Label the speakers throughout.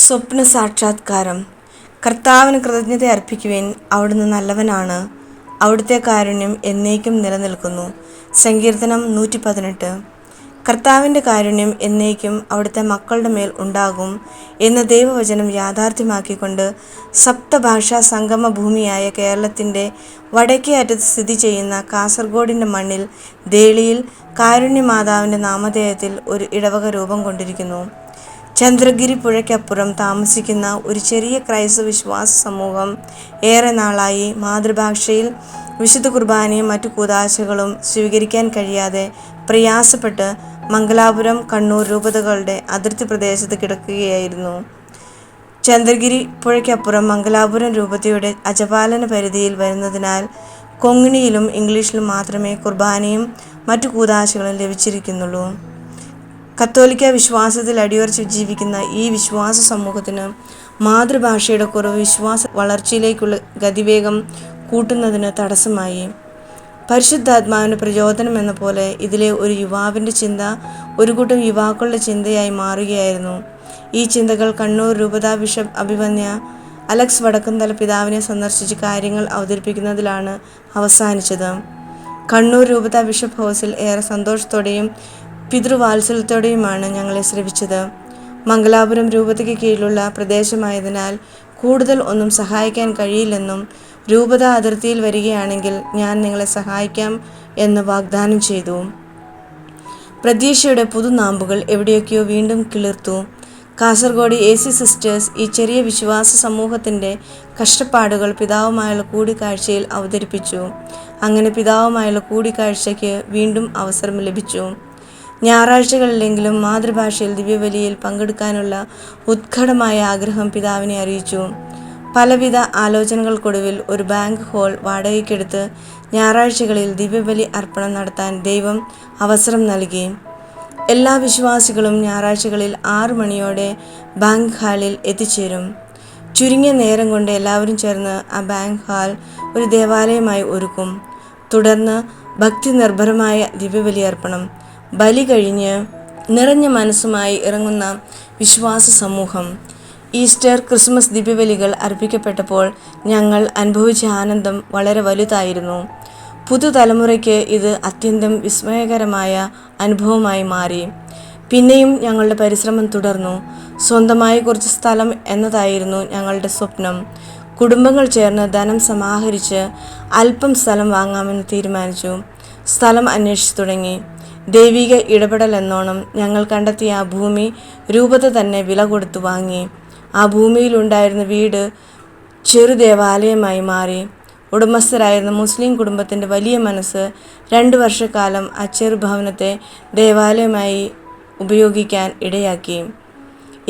Speaker 1: സ്വപ്ന സാക്ഷാത്കാരം. കർത്താവിന് കൃതജ്ഞത അർപ്പിക്കുവാൻ. അവിടുന്ന് നല്ലവനാണ്. അവിടുത്തെ കാരുണ്യം എന്നേക്കും നിലനിൽക്കുന്നു. സങ്കീർത്തനം നൂറ്റി പതിനെട്ട് കർത്താവിന്റെ കാരുണ്യം എന്നേക്കും അവിടുത്തെ മക്കളുടെ മേൽ ഉണ്ടാകും എന്ന ദൈവവചനം യാഥാർത്ഥ്യമാക്കിക്കൊണ്ട് സപ്തഭാഷാ സംഗമ ഭൂമിയായ കേരളത്തിന്റെ വടക്കേ അറ്റത്ത് സ്ഥിതി ചെയ്യുന്ന കാസർഗോഡിന്റെ മണ്ണിൽ ദേളിയിൽ കാരുണ്യമാതാവിന്റെ നാമധേയത്തിൽ ഒരു ഇടവക രൂപം കൊണ്ടിരിക്കുന്നു. ചന്ദ്രഗിരി പുഴയ്ക്കപ്പുറം താമസിക്കുന്ന ഒരു ചെറിയ ക്രൈസ്തവ വിശ്വാസ സമൂഹം ഏറെ നാളായി മാതൃഭാഷയിൽ വിശുദ്ധ കുർബാനയും മറ്റു കൂതാശകളും സ്വീകരിക്കാൻ കഴിയാതെ പ്രയാസപ്പെട്ട് മംഗലാപുരം കണ്ണൂർ രൂപതകളുടെ അതിർത്തി പ്രദേശത്ത് കിടക്കുകയായിരുന്നു. ചന്ദ്രഗിരി പുഴയ്ക്കപ്പുറം മംഗലാപുരം രൂപതയുടെ അജപാലന പരിധിയിൽ വരുന്നതിനാൽ കൊങ്ങിണിയിലും ഇംഗ്ലീഷിലും മാത്രമേ കുർബാനയും മറ്റു കൂതാശകളും ലഭിച്ചിരിക്കുന്നുള്ളൂ. കത്തോലിക്ക വിശ്വാസത്തിൽ അടിയുറച്ച് ജീവിക്കുന്ന ഈ വിശ്വാസ സമൂഹത്തിന് മാതൃഭാഷയുടെ കുറവ് വിശ്വാസ വളർച്ചയിലേക്കുള്ള ഗതിവേഗം കൂട്ടുന്നതിന് തടസ്സമായി. പരിശുദ്ധാത്മാവിന് പ്രചോദനം എന്ന പോലെ ഇതിലെ ഒരു യുവാവിന്റെ ചിന്ത ഒരു കൂട്ടം യുവാക്കളുടെ ചിന്തയായി മാറുകയായിരുന്നു. ഈ ചിന്തകൾ കണ്ണൂർ രൂപതാ ബിഷപ്പ് അഭിമന്യ അലക്സ് വടക്കുംതല പിതാവിനെ സന്ദർശിച്ച് കാര്യങ്ങൾ അവതരിപ്പിക്കുന്നതിലാണ് അവസാനിച്ചത്. കണ്ണൂർ രൂപതാ ബിഷപ്പ് ഹൗസിൽ ഏറെ സന്തോഷത്തോടെയും പിതൃവാത്സല്യത്തോടെയുമാണ് ഞങ്ങളെ ശ്രവിച്ചത്. മംഗലാപുരം രൂപതയ്ക്ക് കീഴിലുള്ള പ്രദേശമായതിനാൽ കൂടുതൽ ഒന്നും സഹായിക്കാൻ കഴിയില്ലെന്നും രൂപത അതിർത്തിയിൽ വരികയാണെങ്കിൽ ഞാൻ നിങ്ങളെ സഹായിക്കാം എന്ന് വാഗ്ദാനം ചെയ്തു. പ്രതീക്ഷയുടെ പുതുനാമ്പുകൾ എവിടെയൊക്കെയോ വീണ്ടും കിളിർത്തു. കാസർഗോഡ് എ സി സിസ്റ്റേഴ്സ് ഈ ചെറിയ വിശ്വാസ സമൂഹത്തിന്റെ കഷ്ടപ്പാടുകൾ പിതാവുമായുള്ള കൂടിക്കാഴ്ചയിൽ അവതരിപ്പിച്ചു. അങ്ങനെ പിതാവുമായുള്ള കൂടിക്കാഴ്ചയ്ക്ക് വീണ്ടും അവസരം ലഭിച്ചു. ഞായറാഴ്ചകളിലെങ്കിലും മാതൃഭാഷയിൽ ദിവ്യബലിയിൽ പങ്കെടുക്കാനുള്ള ഉത്കടമായ ആഗ്രഹം പിതാവിനെ അറിയിച്ചു. പലവിധ ആലോചനകൾക്കൊടുവിൽ ഒരു ബാങ്ക് ഹോൾ വാടകയ്ക്കെടുത്ത് ഞായറാഴ്ചകളിൽ ദിവ്യബലി അർപ്പണം നടത്താൻ ദൈവം അവസരം നൽകി. എല്ലാ വിശ്വാസികളും ഞായറാഴ്ചകളിൽ ആറു മണിയോടെ ബാങ്ക് ഹാളിൽ എത്തിച്ചേരും. ചുരുങ്ങിയ നേരം കൊണ്ട് എല്ലാവരും ചേർന്ന് ആ ബാങ്ക് ഹാൾ ഒരു ദേവാലയമായി ഒരുക്കും. തുടർന്ന് ഭക്തി നിർഭരമായ ദിവ്യബലി അർപ്പണം. ബലി കഴിഞ്ഞ് നിറഞ്ഞ മനസ്സുമായി ഇറങ്ങുന്ന വിശ്വാസ സമൂഹം. ഈസ്റ്റർ ക്രിസ്മസ് ദിവ്യബലികൾ അർപ്പിക്കപ്പെട്ടപ്പോൾ ഞങ്ങൾ അനുഭവിച്ച ആനന്ദം വളരെ വലുതായിരുന്നു. പുതുതലമുറയ്ക്ക് ഇത് അത്യന്തം വിസ്മയകരമായ അനുഭവമായി മാറി. പിന്നെയും ഞങ്ങളുടെ പരിശ്രമം തുടർന്നു. സ്വന്തമായി കുറച്ച് സ്ഥലം എന്നതായിരുന്നു ഞങ്ങളുടെ സ്വപ്നം. കുടുംബങ്ങൾ ചേർന്ന് ധനം സമാഹരിച്ച് അല്പം സ്ഥലം വാങ്ങാമെന്ന് തീരുമാനിച്ചു. സ്ഥലം അന്വേഷിച്ചു തുടങ്ങി. ദൈവിക ഇടപെടൽ എന്നോണം ഞങ്ങൾ കണ്ടെത്തിയ ആ ഭൂമി രൂപത തന്നെ വില കൊടുത്തു വാങ്ങി. ആ ഭൂമിയിലുണ്ടായിരുന്ന വീട് ചെറു ദേവാലയമായി മാറി. ഉടമസ്ഥരായിരുന്ന മുസ്ലിം കുടുംബത്തിന്റെ വലിയ മനസ്സ് രണ്ട് വർഷക്കാലം ആ ചെറുഭവനത്തെ ദേവാലയമായി ഉപയോഗിക്കാൻ ഇടയാക്കി.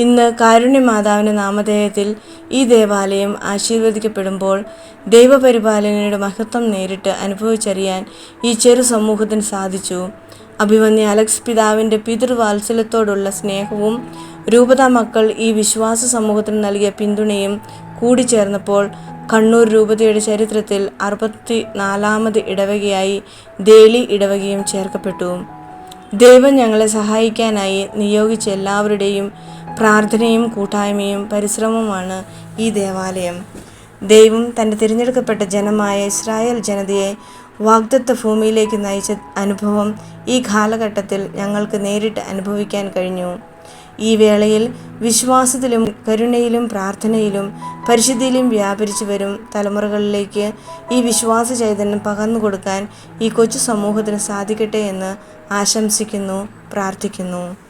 Speaker 1: ഇന്ന് കാരുണ്യമാതാവിന്റെ നാമധേയത്തിൽ ഈ ദേവാലയം ആശീർവദിക്കപ്പെടുമ്പോൾ ദൈവപരിപാലനയുടെ മഹത്വം നേരിട്ട് അനുഭവിച്ചറിയാൻ ഈ ചെറു സമൂഹത്തിന് സാധിച്ചു. അഭിമന്യ അലക്സ് പിതാവിന്റെ പിതൃവാത്സല്യത്തോടുള്ള സ്നേഹവും രൂപതാ മക്കൾ ഈ വിശ്വാസ സമൂഹത്തിന് നൽകിയ പിന്തുണയും കൂടിച്ചേർന്നപ്പോൾ കണ്ണൂർ രൂപതയുടെ ചരിത്രത്തിൽ അറുപത്തി നാലാമത് ഇടവകയായി ദേളി ഇടവകയും ചേർക്കപ്പെട്ടു. ദൈവം ഞങ്ങളെ സഹായിക്കാനായി നിയോഗിച്ച എല്ലാവരുടെയും പ്രാർത്ഥനയും കൂട്ടായ്മയും പരിശ്രമവുമാണ് ഈ ദേവാലയം. ദൈവം തന്റെ തിരഞ്ഞെടുക്കപ്പെട്ട ജനമായ ഇസ്രായേൽ ജനതയെ വാഗ്ദത്ത ഭൂമിയിലേക്ക് നയിച്ച അനുഭവം ഈ കാലഘട്ടത്തിൽ ഞങ്ങൾക്ക് നേരിട്ട് അനുഭവിക്കാൻ കഴിഞ്ഞു. ഈ വേളയിൽ വിശ്വാസത്തിലും കരുണയിലും പ്രാർത്ഥനയിലും പരിശുദ്ധിയിലും വ്യാപരിച്ചു വരും തലമുറകളിലേക്ക് ഈ വിശ്വാസ ചൈതന്യം പകർന്നു കൊടുക്കാൻ ഈ കൊച്ചു സമൂഹത്തിന് സാധിക്കട്ടെ എന്ന് ആശംസിക്കുന്നു പ്രാർത്ഥിക്കുന്നു.